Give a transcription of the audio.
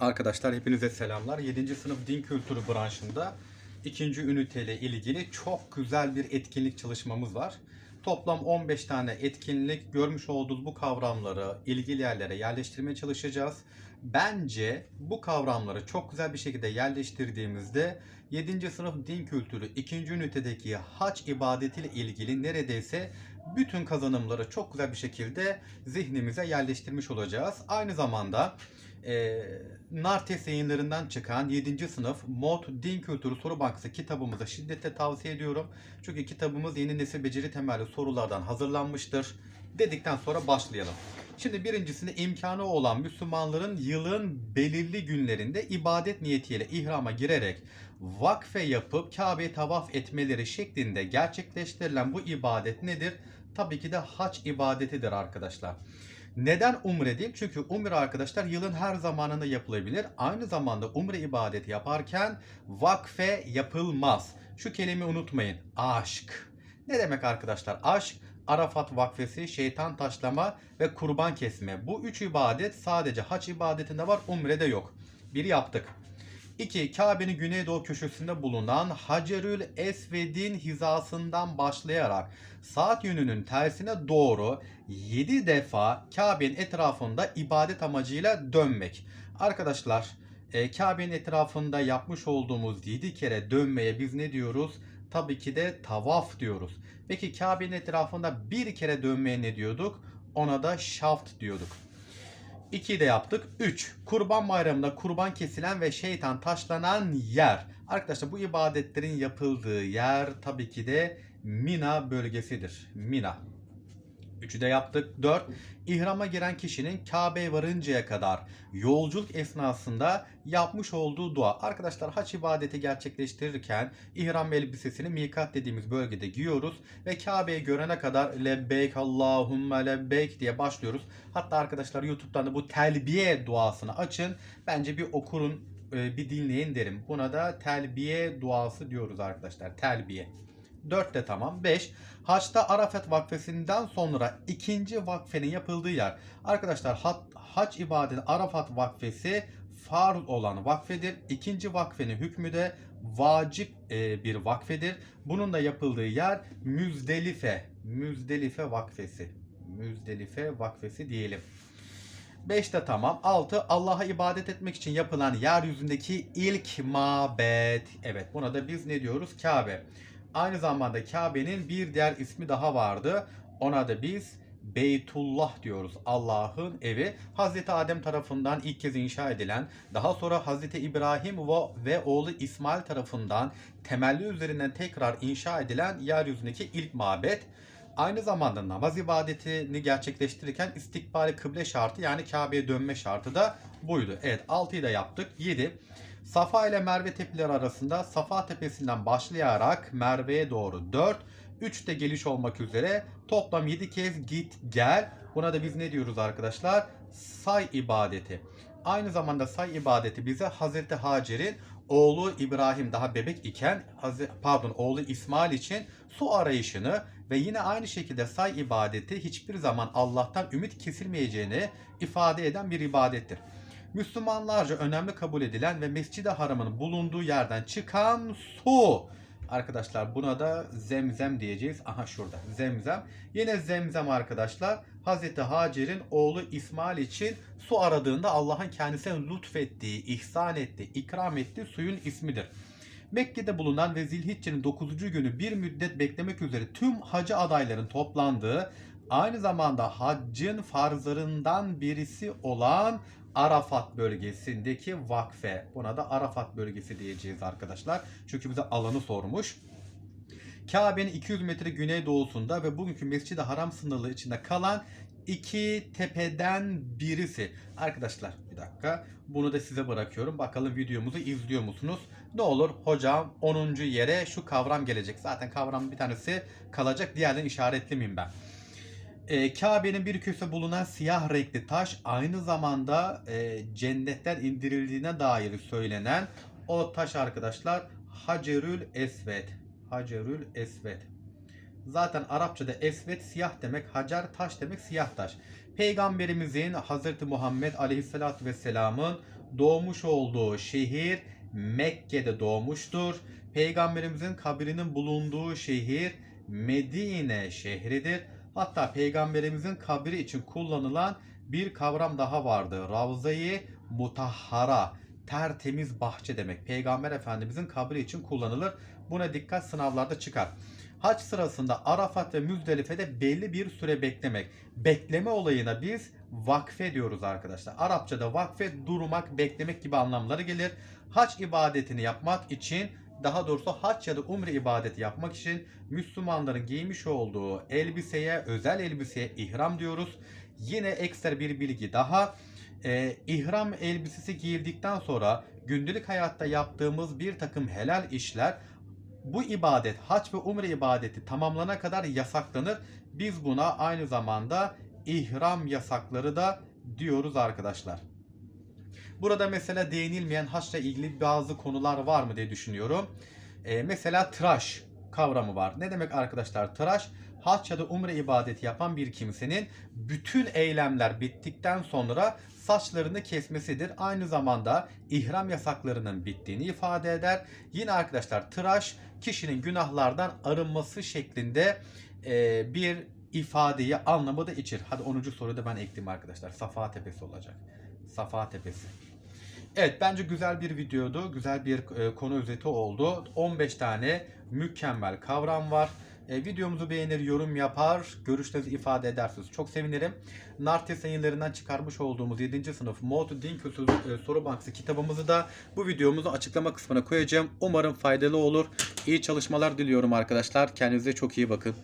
Arkadaşlar hepinize selamlar. 7. sınıf din kültürü branşında ikinci üniteyle ilgili çok güzel bir etkinlik çalışmamız var. Toplam 15 tane etkinlik görmüş olduğunuz bu kavramları ilgili yerlere yerleştirmeye çalışacağız. Bence bu kavramları çok güzel bir şekilde yerleştirdiğimizde 7. sınıf din kültürü 2. ünitedeki haç ibadetiyle ilgili neredeyse bütün kazanımları çok güzel bir şekilde zihnimize yerleştirmiş olacağız. Aynı zamanda e, Nartes yayınlarından çıkan 7. sınıf Mod Din Kültürü Soru Bankası kitabımızı şiddetle tavsiye ediyorum. Çünkü kitabımız yeni nesil beceri temelli sorulardan hazırlanmıştır. Dedikten sonra başlayalım. Şimdi birincisinde imkanı olan Müslümanların yılın belirli günlerinde ibadet niyetiyle ihrama girerek vakfe yapıp Kabe'yi tavaf etmeleri şeklinde gerçekleştirilen bu ibadet nedir? Tabii ki de hac ibadetidir arkadaşlar. Neden umre değil? Çünkü umre arkadaşlar yılın her zamanında yapılabilir. Aynı zamanda umre ibadeti yaparken vakfe yapılmaz. Şu kelimeyi unutmayın. Aşk. Ne demek arkadaşlar? Aşk, Arafat vakfesi, şeytan taşlama ve kurban kesme. Bu üç ibadet sadece hac ibadetinde var, umrede yok. Bir yaptık. 2. Kabe'nin güneydoğu köşesinde bulunan Hacerül Esved'in hizasından başlayarak saat yönünün tersine doğru 7 defa Kabe'nin etrafında ibadet amacıyla dönmek. Arkadaşlar e, Kabe'nin etrafında yapmış olduğumuz 7 kere dönmeye biz ne diyoruz? Tabii ki de tavaf diyoruz. Peki Kabe'nin etrafında bir kere dönmeye ne diyorduk? Ona da şaft diyorduk. 2'yi de yaptık. 3. Kurban bayramında kurban kesilen ve şeytan taşlanan yer. Arkadaşlar bu ibadetlerin yapıldığı yer tabii ki de Mina bölgesidir. Mina. 3'ü de yaptık. 4. İhrama giren kişinin Kabe'ye varıncaya kadar yolculuk esnasında yapmış olduğu dua. Arkadaşlar haç ibadeti gerçekleştirirken ihram elbisesini mikat dediğimiz bölgede giyiyoruz ve Kabe'yi görene kadar lebbeyk Allahümme lebbeyk diye başlıyoruz. Hatta arkadaşlar YouTube'dan da bu telbiye duasını açın. Bence bir okurun e, bir dinleyin derim. Buna da telbiye duası diyoruz arkadaşlar. Telbiye. 4 de tamam. 5. Haçta Arafat vakfesinden sonra ikinci vakfenin yapıldığı yer. Arkadaşlar hac ibadeti Arafat vakfesi farz olan vakfedir. İkinci vakfenin hükmü de vacip e, bir vakfedir. Bunun da yapıldığı yer Müzdelife. Müzdelife vakfesi. Müzdelife vakfesi diyelim. 5 de tamam. 6 Allah'a ibadet etmek için yapılan yeryüzündeki ilk mabet. Evet buna da biz ne diyoruz? Kabe. Aynı zamanda Kabe'nin bir diğer ismi daha vardı. Ona da biz Beytullah diyoruz. Allah'ın evi. Hazreti Adem tarafından ilk kez inşa edilen, daha sonra Hazreti İbrahim ve oğlu İsmail tarafından temelli üzerinden tekrar inşa edilen yeryüzündeki ilk mabet. Aynı zamanda namaz ibadetini gerçekleştirirken istikbali kıble şartı yani Kabe'ye dönme şartı da buydu. Evet 6'yı da yaptık. 7. Safa ile Merve tepeleri arasında Safa tepesinden başlayarak Merve'ye doğru 4, 3 de geliş olmak üzere toplam 7 kez git gel. Buna da biz ne diyoruz arkadaşlar? Say ibadeti. Aynı zamanda say ibadeti bize Hazreti Hacer'in oğlu İbrahim daha bebek iken pardon oğlu İsmail için su arayışını ve yine aynı şekilde say ibadeti hiçbir zaman Allah'tan ümit kesilmeyeceğini ifade eden bir ibadettir. Müslümanlarca önemli kabul edilen ve Mescid-i Haram'ın bulunduğu yerden çıkan su. Arkadaşlar buna da zemzem diyeceğiz. Aha şurada zemzem. Yine zemzem arkadaşlar Hazreti Hacer'in oğlu İsmail için su aradığında Allah'ın kendisine lütfettiği, ihsan ettiği, ikram ettiği suyun ismidir. Mekke'de bulunan ve Zilhicce'nin 9. günü bir müddet beklemek üzere tüm hacı adayların toplandığı aynı zamanda haccın farzlarından birisi olan Arafat bölgesindeki vakfe. Buna da Arafat bölgesi diyeceğiz arkadaşlar. Çünkü bize alanı sormuş. Kabe'nin 200 metre güneydoğusunda ve bugünkü Mescid-i Haram sınırları içinde kalan iki tepeden birisi. Arkadaşlar bir dakika bunu da size bırakıyorum. Bakalım videomuzu izliyor musunuz? Ne olur hocam 10. yere şu kavram gelecek. Zaten kavram bir tanesi kalacak. Diğerlerini işaretlemeyeyim ben. E, Kabe'nin bir köşesinde bulunan siyah renkli taş aynı zamanda e, cennetten indirildiğine dair söylenen o taş arkadaşlar Hacerül Esved. Hacerül Esved. Zaten Arapçada esvet siyah demek, hacer taş demek, siyah taş. Peygamberimizin Hazreti Muhammed Aleyhisselatü Vesselam'ın doğmuş olduğu şehir Mekke'de doğmuştur. Peygamberimizin kabrinin bulunduğu şehir Medine şehridir. Hatta peygamberimizin kabri için kullanılan bir kavram daha vardı. Ravza-i Mutahhara, tertemiz bahçe demek. Peygamber Efendimizin kabri için kullanılır. Buna dikkat sınavlarda çıkar. Haç sırasında Arafat ve Müzdelife'de belli bir süre beklemek. Bekleme olayına biz vakfe diyoruz arkadaşlar. Arapçada vakfe durmak, beklemek gibi anlamları gelir. Haç ibadetini yapmak için daha doğrusu haç ya da umre ibadeti yapmak için Müslümanların giymiş olduğu elbiseye, özel elbiseye ihram diyoruz. Yine ekstra bir bilgi daha. Ee, ihram elbisesi giyildikten sonra gündelik hayatta yaptığımız bir takım helal işler bu ibadet, hac ve umre ibadeti tamamlana kadar yasaklanır. Biz buna aynı zamanda ihram yasakları da diyoruz arkadaşlar. Burada mesela değinilmeyen haçla ilgili bazı konular var mı diye düşünüyorum. Ee, mesela tıraş kavramı var. Ne demek arkadaşlar tıraş? Hac ya da umre ibadeti yapan bir kimsenin bütün eylemler bittikten sonra saçlarını kesmesidir. Aynı zamanda ihram yasaklarının bittiğini ifade eder. Yine arkadaşlar tıraş kişinin günahlardan arınması şeklinde e, bir ifadeyi anlamı da içer. Hadi 10. soruyu da ben ekleyeyim arkadaşlar. Safa Tepesi olacak. Safa Tepesi. Evet bence güzel bir videodu. Güzel bir e, konu özeti oldu. 15 tane mükemmel kavram var. E, videomuzu beğenir, yorum yapar, görüşlerinizi ifade edersiniz. Çok sevinirim. Nartes yayınlarından çıkarmış olduğumuz 7. sınıf Mod Din Kültürü e, Soru Bankası kitabımızı da bu videomuzu açıklama kısmına koyacağım. Umarım faydalı olur. İyi çalışmalar diliyorum arkadaşlar. Kendinize çok iyi bakın.